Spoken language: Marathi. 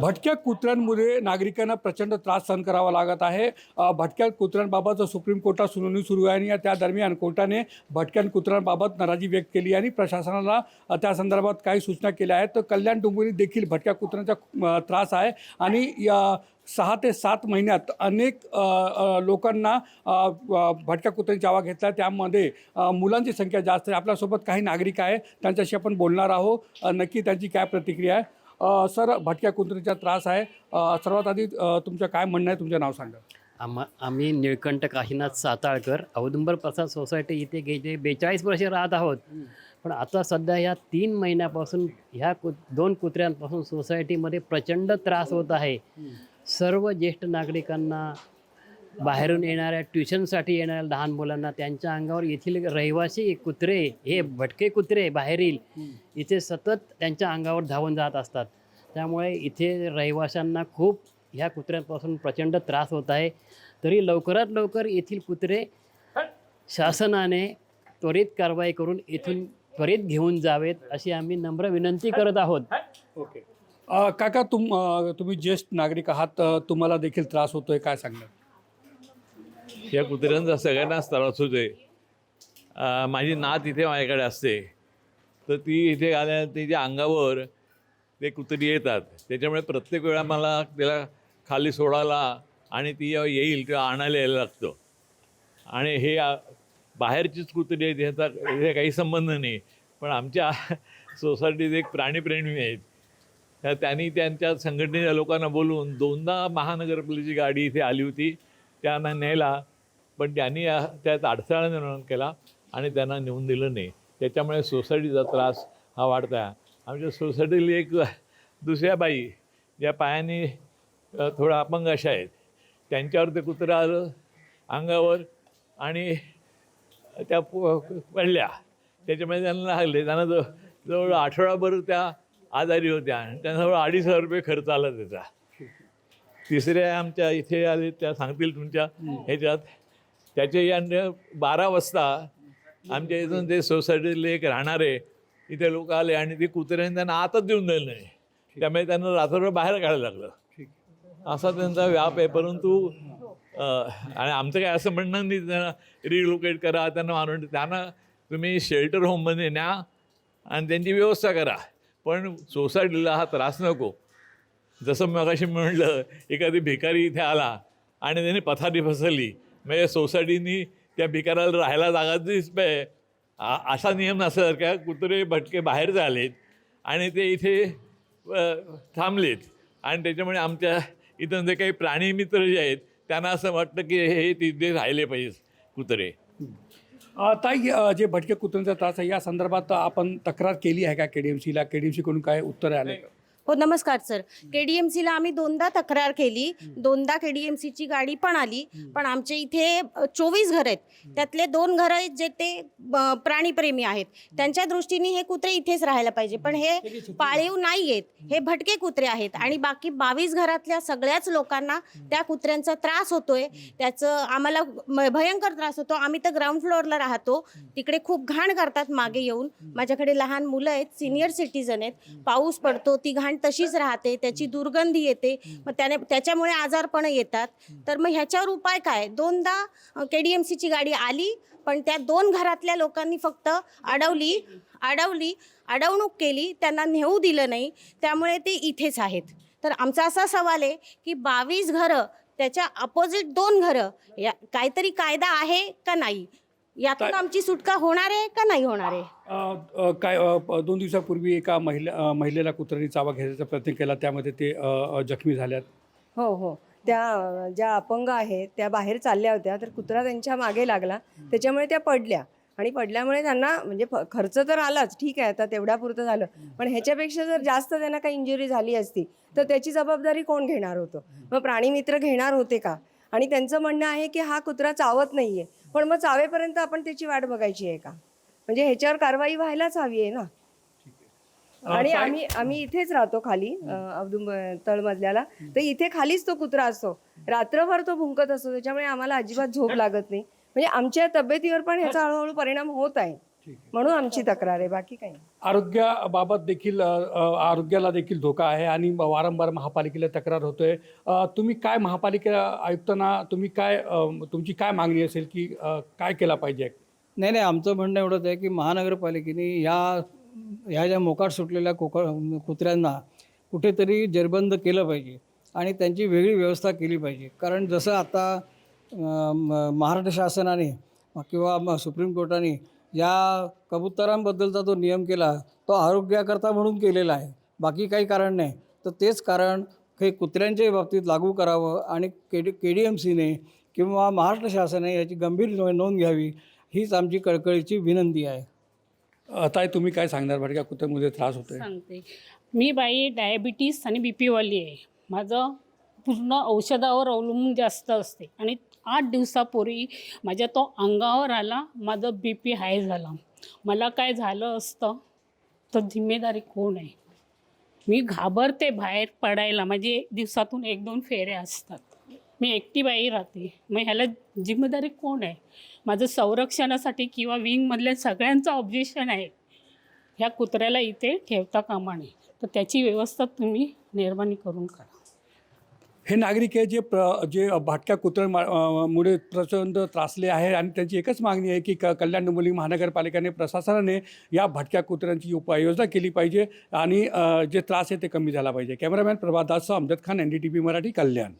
भटक्या कुत्र्यांमुळे नागरिकांना प्रचंड त्रास सहन करावा लागत आहे. भटक्या कुत्र्यांबाबत सुप्रीम कोर्टात सुनावणी सुरू आहे आणि त्या दरम्यान कोर्टाने भटक्या कुत्र्यांबाबत नाराजी व्यक्त केली आणि प्रशासनाला त्या संदर्भात काही सूचना केल्या आहेत. तर कल्याण डोंबिवली देखील भटक्या कुत्र्यांचा त्रास आहे आणि या सहा ते सात महिन्यात अनेक लोकांना भटक्या कुत्र्यांची आवा घेतला त्यामध्ये मुलांची संख्या जास्त आहे. आपल्यासोबत काही नागरिक आहे. त्यांच्याशी आपण बोलणार आहोत. नक्की त्यांची काय प्रतिक्रिया आहे? सर भटक्या कुत्र्याचा त्रास आहे. सर्वात आधी तुमचं काय म्हणणं आहे? तुमचं नाव सांगा. आम्हा आम्ही निळकंठ काशीनाथ साताळकर औदुंबर प्रसाद सोसायटी इथे गेले बेचाळीस वर्षे राहत आहोत. पण आता सध्या या तीन महिन्यापासून ह्या कु दोन कुत्र्यांपासून सोसायटीमध्ये प्रचंड त्रास होत आहे. सर्व ज्येष्ठ नागरिकांना बाहेरून येणाऱ्या ट्युशनसाठी येणाऱ्या लहान मुलांना त्यांच्या अंगावर येथील रहिवासी कुत्रे हे भटके कुत्रे बाहेरील इथे सतत त्यांच्या अंगावर धावून जात असतात. त्यामुळे इथे रहिवाशांना खूप ह्या कुत्र्यांपासून प्रचंड त्रास होत आहे. तरी लवकरात लवकर येथील कुत्रे शासनाने त्वरित कारवाई करून इथून त्वरित घेऊन जावेत अशी आम्ही नम्र विनंती करत आहोत. ओके. काका तुम तुम्ही ज्येष्ठ नागरिक आहात तुम्हाला देखील त्रास होतोय काय सांगणार? या कुत्र्यांचा सगळ्यांनाच त्रास होते माझी नात इथे माझ्याकडे असते. तर ती इथे आल्या तिच्या अंगावर ते कुत्री येतात. त्याच्यामुळे प्रत्येक वेळा मला त्याला खाली सोडायला आणि ती जेव्हा येईल तेव्हा आणायला यायला लागतं. आणि हे बाहेरचीच कुत्री आहेत ह्याचा हे काही संबंध नाही. पण आमच्या सोसायटीत एक प्राणीप्रेमी आहेत. तर त्यांनी त्यांच्या संघटनेच्या लोकांना बोलून दोनदा महानगरपालिकेची गाडी इथे आली होती. त्यांना न्यायला पण त्यांनी या- त्यात अडथळा निर्माण केला आणि त्यांना नेऊन दिलं नाही. त्याच्यामुळे सोसायटीचा त्रास हा वाढता आमच्या सोसायटीला एक दुसऱ्या बाई ज्या पायाने थोडा अपंग अशा आहेत. त्यांच्यावर ते कुत्रं आलं अंगावर आणि त्या प- पडल्या. त्याच्यामुळे त्यांना लागले. त्यांना जवळ जवळ आठवडाभर त्या आजारी होत्या आणि त्यांना जवळ अडीच हजार रुपये खर्च आला त्याचा. तिसऱ्या आमच्या इथे आले त्या सांगतील तुमच्या ह्याच्यात. त्याचे या बारा वाजता आमच्या इथून ते सोसायटीतले एक राहणारे इथे लोक आले आणि ते कुत्र्याने त्यांना आतच देऊन दिलं. नाही त्यामुळे त्यांना रात्रभर बाहेर काढायला लागलं. असा त्यांचा व्याप आहे. परंतु आणि आमचं काय असं म्हणणं नाही त्यांना रिलोकेट करा त्यांना मारून त्यांना तुम्ही शेल्टर होममध्ये न्या आणि त्यांची व्यवस्था करा. पण सोसायटीला हा त्रास नको. जसं मगाशी म्हटलं एखादी भिकारी इथे आला आणि त्याने पथारी फसली म्हणजे सोसायटीनी त्या भिकाऱ्याला राहायला जागा दिस पाहिजे असा नियम नसला का कुत्रे भटके बाहेर झालेत आणि ते इथे थांबलेत. आणि त्याच्यामुळे आमच्या इथं जे काही प्राणी मित्र जे आहेत त्यांना असं वाटतं की हे तिथे राहिले पाहिजे कुत्रे. ताई जे भटके कुत्र्यांचा त्रास आहे या संदर्भात आपण तक्रार केली आहे का के डी एम सीला के डी एम सीकडून काय उत्तर आले? हो नमस्कार सर. केडीएमसीला आम्ही दोनदा तक्रार केली. दोनदा केडीएमसीची गाडी पण आली. पण आमच्या इथे चोवीस घर आहेत. त्यातले दोन घर आहेत जे ते प्राणीप्रेमी आहेत. त्यांच्या दृष्टीने हे कुत्रे इथेच राहायला पाहिजे. पण हे पाळीव नाही आहेत. हे भटके कुत्रे आहेत. आणि बाकी बावीस घरातल्या सगळ्याच लोकांना त्या कुत्र्यांचा त्रास होतोय. त्याचं आम्हाला भयंकर त्रास होतो. आम्ही तर ग्राउंड फ्लोअरला राहतो. तिकडे खूप घाण करतात मागे येऊन. माझ्याकडे लहान मुलं आहेत सिनियर सिटीजन आहेत. पाऊस पडतो ती घाण तशीच राहते त्याची दुर्गंधी येते मग त्याने त्याच्यामुळे आजारपण येतात. तर मग ह्याच्यावर उपाय काय? दोनदा के डी एम सीची गाडी आली पण त्या दोन घरातल्या लोकांनी फक्त अडवली अडवली अडवणूक केली त्यांना नेऊ दिलं नाही त्यामुळे ते इथेच आहेत. तर आमचा असा सवाल आहे की बावीस घरं त्याच्या अपोजिट दोन घरं या काहीतरी कायदा आहे का नाही? यातून आमची सुटका होणार आहे का नाही होणार आहे? अ, अ, काय अ, दोन दिवसापूर्वी एका महिला अ, महिलेला कुत्र्यांनी चावा घ्यायचा प्रयत्न केला. त्यामध्ये ते अ, अ, जखमी झाल्यात. हो हो. त्या अ, ज्या अपंग आहेत त्या बाहेर चालल्या होत्या तर कुत्रा त्यांच्या मागे लागला. त्याच्यामुळे त्या पडल्या. आणि पडल्यामुळे त्यांना म्हणजे फ- खर्च तर आलाच. ठीक आहे आता तेवढ्यापुरतं झालं. पण ह्याच्यापेक्षा जर जास्त त्यांना काही इंजुरी झाली असती तर त्याची जबाबदारी कोण घेणार होतं? मग प्राणीमित्र घेणार होते का? आणि त्यांचं म्हणणं आहे की हा कुत्रा चावत नाहीये. पण मग चावेपर्यंत आपण त्याची वाट बघायची आहे का? म्हणजे ह्याच्यावर कारवाई व्हायलाच हवी आहे ना? आणि आम्ही आम्ही इथेच राहतो खाली अवदुंब तळमजल्याला. तर इथे खालीच तो कुत्रा असतो. रात्रभर तो भुंकत असतो. त्याच्यामुळे आम्हाला अजिबात झोप लागत नाही. म्हणजे आमच्या तब्येतीवर पण ह्याचा हळूहळू परिणाम होत आहे. म्हणून आमची तक्रार आहे बाकी काही. आरोग्याबाबत देखील आरोग्याला देखील धोका आहे आणि वारंवार महापालिकेला तक्रार होतोय. तुम्ही काय महापालिका आयुक्तांना तुम्ही काय तुमची काय मागणी असेल की काय केला पाहिजे? नाही नाही आमचं म्हणणं एवढंच आहे की महानगरपालिकेने ह्या ह्या ज्या मोकाट सुटलेल्या कोक कुत्र्यांना कुठेतरी जेरबंद केलं पाहिजे आणि त्यांची वेगळी व्यवस्था केली पाहिजे. कारण जसं आता महाराष्ट्र शासनाने किंवा सुप्रीम कोर्टाने या कबुतरांबद्दलचा जो नियम केला तो आरोग्याकरता म्हणून केलेला आहे. बाकी काही कारण नाही. तर तेच कारण हे कुत्र्यांच्या बाबतीत लागू करावं आणि K D K D M सीने किंवा महाराष्ट्र शासनाने याची गंभीर नोंद घ्यावी हीच आमची कळकळीची विनंती आहे. ताई तुम्ही काय सांगणार? भटक्या कुत्र्यामध्ये त्रास होतोय. सांगते. मी बाई डायबिटीस आणि बी पीवाली आहे. माझं पूर्ण औषधावर अवलंबून जास्त असते. आणि आठ दिवसापूर्वी माझ्या तो अंगावर आला माझं बी पी हाय झाला. मला काय झालं असतं? तर जिम्मेदारी कोण आहे? मी घाबरते बाहेर पडायला. म्हणजे दिवसातून एक दोन फेऱ्या असतात. मी एकटी बाई राहते. मग ह्याला जिम्मेदारी कोण आहे? माझं संरक्षणासाठी किंवा विंगमधल्या सगळ्यांचं ऑब्जेक्शन आहे. ह्या कुत्र्याला इथे ठेवता कामा नये. तर त्याची व्यवस्था तुम्ही निर्माणी करून करा. हे नागरिक आहे जे प्र जे भाटक्या कुत्र्यांमुळे प्रचंड त्रासले आहे आणि त्यांची एकच मागणी आहे की क कल्याण डोंबिवली महानगरपालिकेने प्रशासनाने या भटक्या कुत्र्यांची उपाययोजना केली पाहिजे आणि जे त्रास आहे ते कमी झाला पाहिजे. Cameraman Prabhat दाससह Amjad Khan N D T V Marathi Kalyan.